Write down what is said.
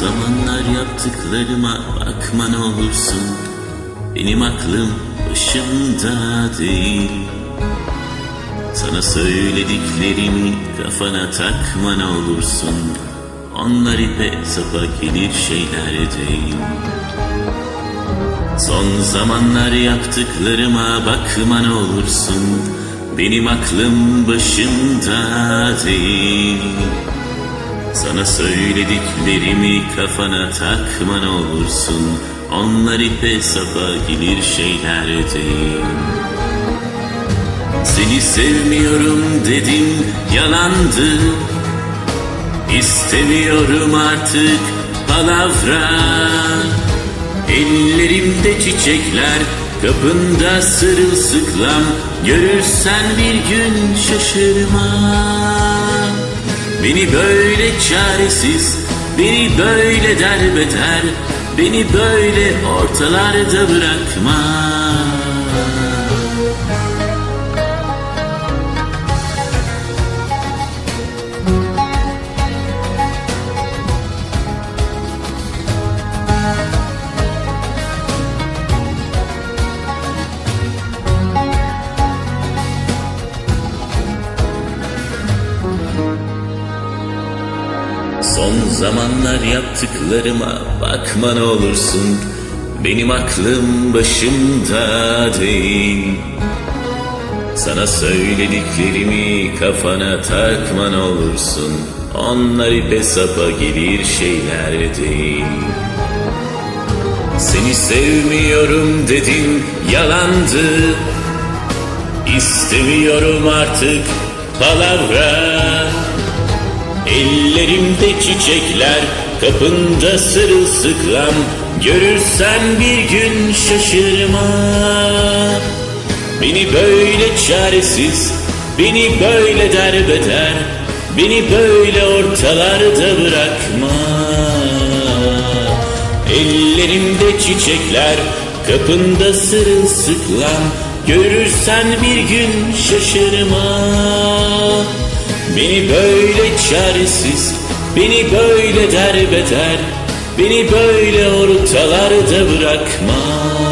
zamanlar yaptıklarıma bakma ne olursun. Benim aklım başımda değil. Sana söylediklerimi kafana takma ne olursun. Onlar ipe sapa gelir şeyler değil. Son zamanlar yaptıklarıma bakma ne olursun. Benim aklım başımda değil Sana söylediklerimi kafana takma ne olursun. Onlar ipe sapa gelir şeyler değil. Seni sevmiyorum dedim yalandı. İstemiyorum artık palavra. Ellerimde çiçekler kapında sırılsıklam. Görürsen bir gün şaşırma Beni böyle çaresiz, beni böyle derbeder Beni böyle ortalarda bırakma Son zamanlar yaptıklarıma bakma ne olursun. Benim aklım başımda değil. Sana söylediklerimi kafana takma ne olursun. Onlar ipe sapa gelir şeyler değil. Seni sevmiyorum dedim yalandı. İstemiyorum artık palavra Ellerimde çiçekler, kapında sırılsıklam Görürsen bir gün şaşırma Beni böyle çaresiz, beni böyle derbeder Beni böyle ortalarda bırakma Ellerimde çiçekler, kapında sırılsıklam Görürsen bir gün şaşırma Beni böyle çaresiz, beni böyle derbeder Beni böyle ortalarda bırakma